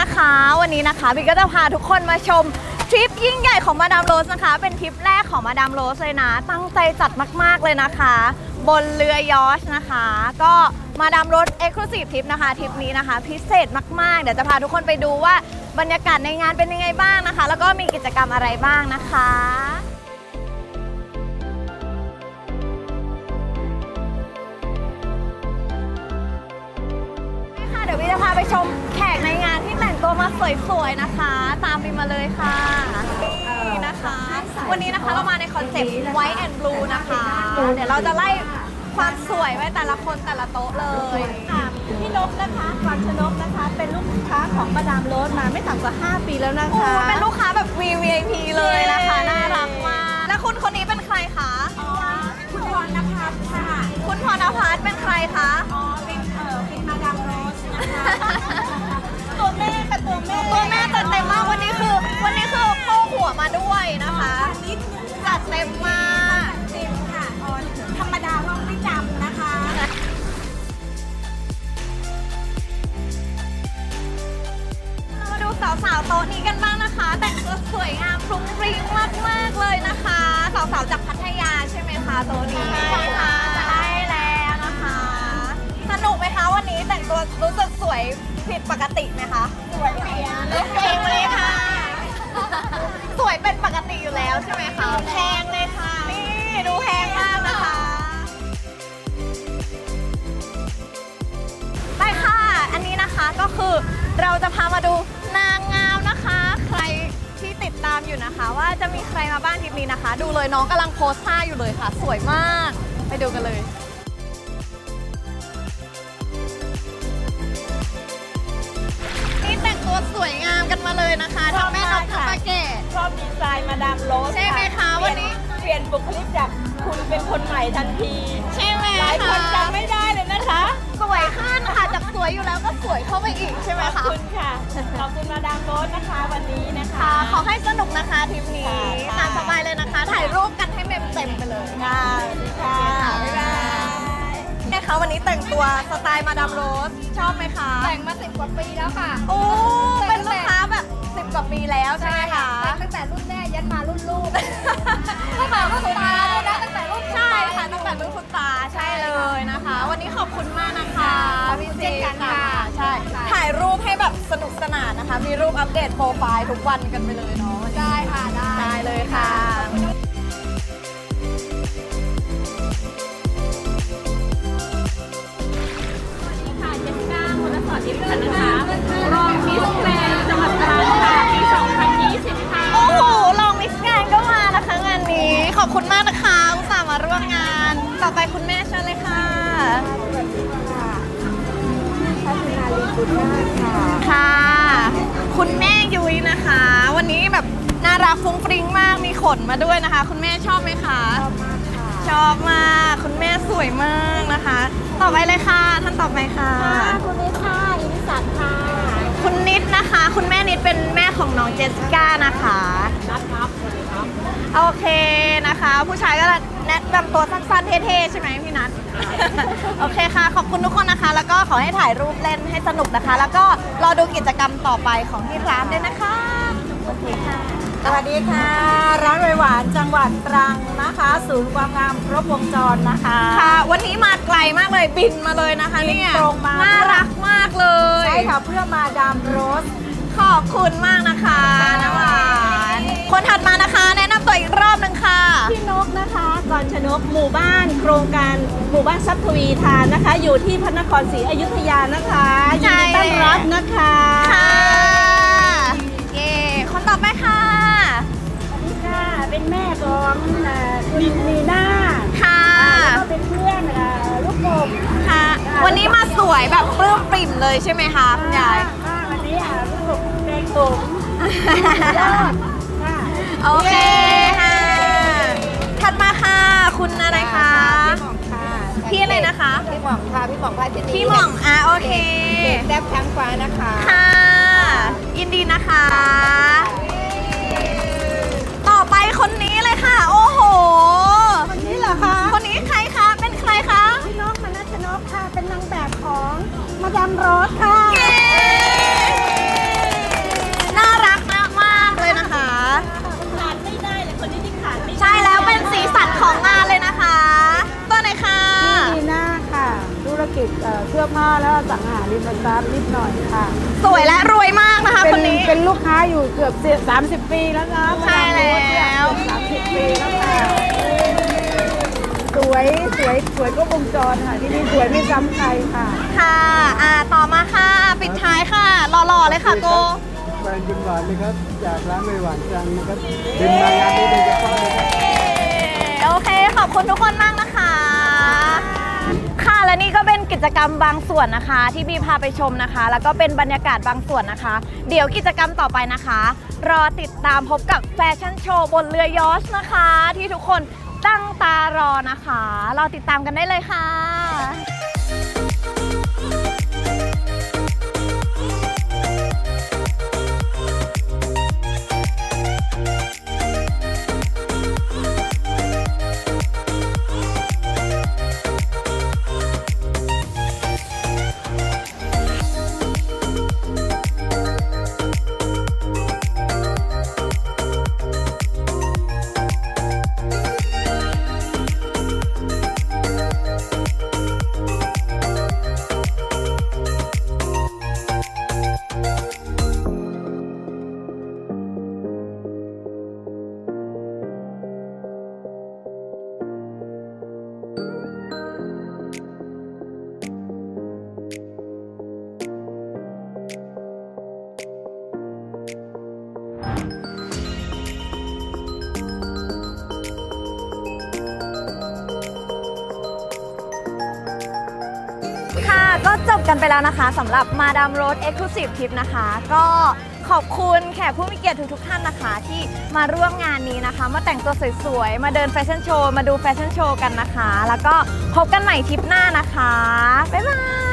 นะคะ วันนี้นะคะบิ๊กก็จะพาทุกคนมาชมทริปยิ่งใหญ่ของมาดามโรสนะคะ เป็นทริปแรกของมาดามโรสเลยนะ ตั้งใจจัดมาก ๆ เลยนะคะ บนเรือยอชนะคะ ก็มาดามโรสเอ็กซ์คลูซีฟทริปนะคะทริปนี้นะคะ พิเศษมาก ๆ เดี๋ยวจะพาทุกคนไปดูว่าบรรยากาศในงานเป็นยังไงบ้างนะคะ แล้วก็มีกิจกรรมอะไรบ้างนะคะค่ะเดี๋ยววิจะพาไปชมแขกในงาน ต่งตัวมาสวยๆนะคะ ตามบินมาเลยค่ะนี่นะคะ วันนี้นะคะเรามาในคอนเซ็ปต์ white and blue นะคะ เดี๋ยวเราจะไล่ความสวยไว้แต่ละคนแต่ละโต๊ะเลยค่ะพี่นกนะคะกรชนกนะคะ เป็นลูกค้าของมาดามโรสมาไม่ต่ำกว่า 5 ปีแล้วนะโอ้คะเป็นลูกค้าแบบ VVIP เลยนะคะเย้น่ารักมาก แล้วคุณคนนี้เป็นใครคะ อ๋อคุณพรนะคะค่ะ คุณพรณพัฒน์เป็นใครคะ อ๋อ เป็นเอ่อเป็นมาดามโรสนะคะ ตัวแม่ค่ะตัวแม่ตัวแม่จัดเต็มมากวันนี้คือ วันนี้คือโพกหัวมาด้วยนะคะนิดนึงจัดเต็มมากเต็มค่ะอ๋อธรรมดาว่าไม่จำนะคะเรามาดูสาวๆโต๊ะนี้กันบ้างนะคะ แต่งตัวสวยงามฟรุ้งฟริ้งมากๆเลยนะคะ สาวๆจากพัทยาใช่ไหมคะโต๊ะนี้ใช่ค่ะใช่แล้วนะคะ สนุกไหมคะวันนี้แต่งตัวรู้สึกสวย ผิดปกติไหมคะ สวยเปียเล่นเองเลยค่ะ สวยเป็นปกติอยู่แล้วใช่ไหมคะแพงเลยค่ะ นี่ดูแพงมากนะคะ ไปค่ะ อันนี้นะคะก็คือเราจะพามาดูนางงามนะคะ ใครที่ติดตามอยู่นะคะ ว่าจะมีใครมาบ้างทริปนี้นะคะ ดูเลยน้องกำลังโพสท่าอยู่เลยค่ะ สวยมาก ไปดูกันเลย กันมาเลยนะคะทั้งแม่นกทั้งปาเกต ชอบดีไซน์มาดามโรสใช่ไหมคะวันนี้ เปลี่ยนบุคลิกจากคุณเป็นคนใหม่ทันทีใช่ไหมหลายคนคะจำไม่ได้เลยนะคะ สวยขึ้นค่ะจากสวยอยู่แล้วก็สวยเข้าไปอีกใช่ไหมขอบคะคุณค่ะ ขอบคุณมาดามโรสนะคะวันนี้นะคะ ค่ะขอให้สนุกนะคะทริปนี้ค่ะ ตามสบายเลยนะคะ ถ่ายรูปกันให้เมมเต็มไปเลยค่ะค่ะบ๊ายบาย แม่คะวันนี้แต่งตัวสไตล์มาดามโรสชอบไหมคะแต่งมาสิบกว่าปีแล้วค่ะ โอ้ กว่าปีแล้วใช่ไหมคะแต่งตั้งแต่รุ่นแม่ยันมารุ่นลูกตั้งแต่รุ่นคุณตาเลยนะตั้งแต่รุ่นคุณตาใช่ค่ะตั้งแต่รุ่นคุณตาใช่เลยนะคะ วันนี้ขอบคุณมากนะคะพี่เช่นกันค่ะใช่ถ่ายรูปให้แบบสนุกสนานนะคะ มีรูปอัปเดตโปรไฟล์ทุกวันกันไปเลยเนาะวันนี้ได้ค่ะได้ได้เลยค่ะค่ะเจสก้าคุณสอนยิมกันนะคะ ค่ะ คุณแม่ยุ้ยนะคะ วันนี้แบบน่ารักฟุ้งฟริ้งมากมีขนมาด้วยนะคะ คุณแม่ชอบไหมคะ ชอบมากคุณแม่สวยมากนะคะ ต่อไปเลยค่ะ ท่านต่อไปค่ะ คุณนิค่ะอินิสันค่ะ คุณนิดนะคะ คุณแม่นิดเป็นแม่ของน้องเจสสิก้านะคะ โอเคนะคะ ผู้ชายก็แนะนำตัวสั้นๆเท่ๆใช่ไหมพี่นัท โอเคค่ะ ขอบคุณทุกคนนะคะ แล้วก็ขอให้ถ่ายรูปเล่นให้สนุกนะคะ แล้วก็รอดูกิจกรรมต่อไปของที่ร้านด้วยนะคะโอเคค่ะ สวัสดีค่ะ ร้านไวหวานจังหวัดตรังนะคะ ศูนย์ความงามครบวงจรนะคะค่ะ วันนี้มาไกลมากเลยบินมาเลยนะคะบินเนี่ยตรงมาน่ารักมากเลยใช่ค่ะเพื่อมาดามโรส ขอบคุณมากนะคะน้ำหวานคนถัดมานะคะแนะนำตัว อีกรอบหนึงค่ะ พี่นกนะคะก่อนชนกหมู่บ้านโครงการหมู่บ้านทรัพย์ทวีทานนะคะ อยู่ที่พระนครศรีอยุธยานะคะยินดีต้อนรับนะคะค่ะ เย่คนต่อไปค่ะสวัสดีค่ะเป็นแม่ของเอ่อคุณนีน่าค่ะแล้วก็เป็นเพื่อนเอ่อลูกกบค่ะ วันนี้มาสวยแบบปลื้มปริ่มเลยใช่ไหมคะคุณยาย ค่ะวันนี้อะลูกกบแดงตุ๋มยอดค่ะโอเคค่ะ ถัดมาค่ะ คุณอะไรคะ พี่อะไรนะคะ พี่หม่อมค่ะ พี่หม่อมพายเพชรพี่หม่องอะโอเคแดบช้างฟ้านะคะค่ะ ยินดีนะคะ ต่อไปคนนี้เลยค่ะ โอ้โหวันนี้เหรอคะคนนี้ใครคะ เป็นใครคะ พี่นกมนัชนกค่ะ เป็นนางแบบของมาดามโรสค่ะ เสื้อผ้าแล้วสั่งอาหารริมสตาร์นิดหน่อยค่ะ สวยและรวยมากนะคะเป็คนนี้ เป็นลูกค้าอยู่เกือบสามสิบปีแล้วนะใช่แล้วสามสิบปีแล้วค่ะสวยสวยสวยก็วงจรค่ะ ที่นี่สวยไม่ซ้ำใครค่ะ ค่ะอ่าต่อมาค่ะ ปิดท้ายค่ะหล่อๆเลยค่ะโกแฟนกินหวานนะครับ จากร้านไม่หวานจังนะครับเป็นมางานนี้โดยเฉพาะเลยครับโอเค ขอบคุณทุกคนมากนะคะ ค่ะและนี่ก็เป็น กิจกรรมบางส่วนนะคะ ที่บีพาไปชมนะคะ แล้วก็เป็นบรรยากาศบางส่วนนะคะ เดี๋ยวกิจกรรมต่อไปนะคะ รอติดตามพบกับแฟชั่นโชว์บนเรือยอชนะคะ ที่ทุกคนตั้งตารอนะคะ รอติดตามกันได้เลยค่ะ ก็จบกันไปแล้วนะคะสำหรับมาดามโร d เอ็กซ์คลูซีฟทริปนะคะ ก็ขอบคุณแขกผู้มีเกียรติทุกๆท่านนะคะ ที่มาร่วมงานนี้นะคะ มาแต่งตัวสวยๆ มาเดินแฟชั่นโชว์ มาดูแฟชั่นโชว์กันนะคะ แล้วก็พบกันใหม่ทริปหน้านะคะ บ๊ายบาย